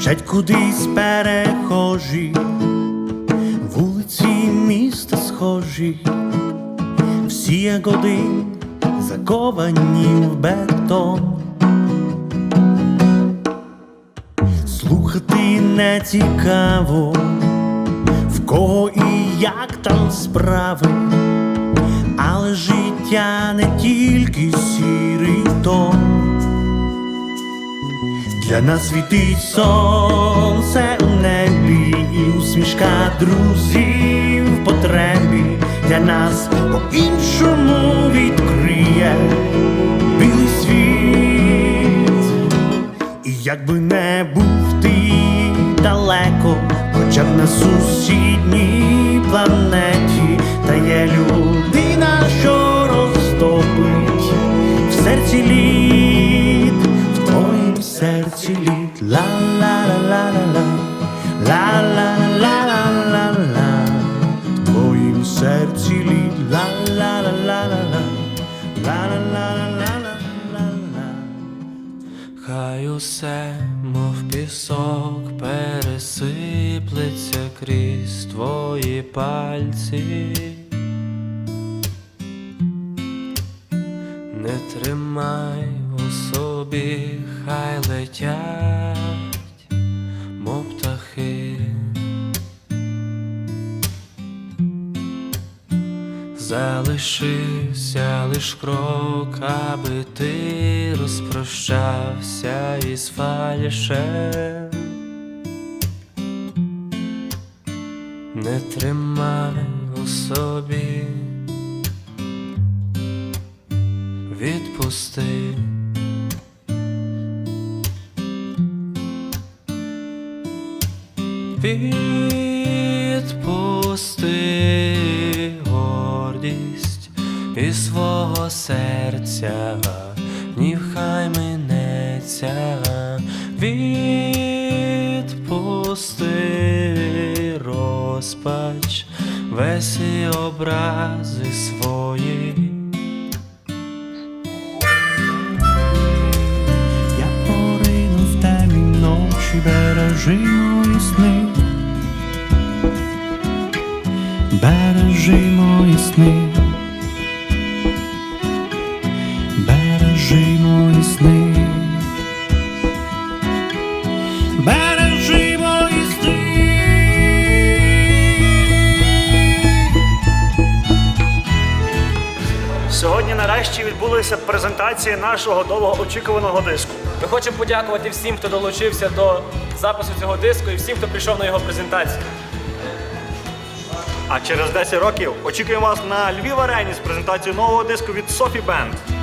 Мчать кудись перехожі, вулиці міста схожі, всі ягоди заковані в бетон. Слухати не цікаво, в кого і як там справи, але життя не тільки сірий тон. Для нас світить сонце у небі і усмішка друзів в потребі для нас по-іншому відкриє білий світ. І якби не був ти далеко, хоча б на сусідній планеті, твоїм серці лід, ла ла ла ла ла ла ла ла ла ла в твоїм серці ла ла ла ла ла ла ла ла ла ла ла ла Хай усе, мов пісок, пересиплеться крізь твої пальці. Не тримай у собі, хай летять, мов птахи. Залишився лиш крок, аби ти розпрощався із фальшем. Не тримай у собі, відпусти. Відпусти гордість із свого серця, гнів хай минеться, відпусти розпач, весь і образи свої. Я порину в темні ночі, бережи мої сни, бережи мої сни, бережи мої сни, бережи мої сни. Сьогодні нарешті відбулися презентації нашого довгоочікуваного диску. Ми хочемо подякувати всім, хто долучився до запису цього диску і всім, хто прийшов на його презентацію. А через 10 років очікуємо вас на Львів Арені з презентацією нового диску від Софі Бенд.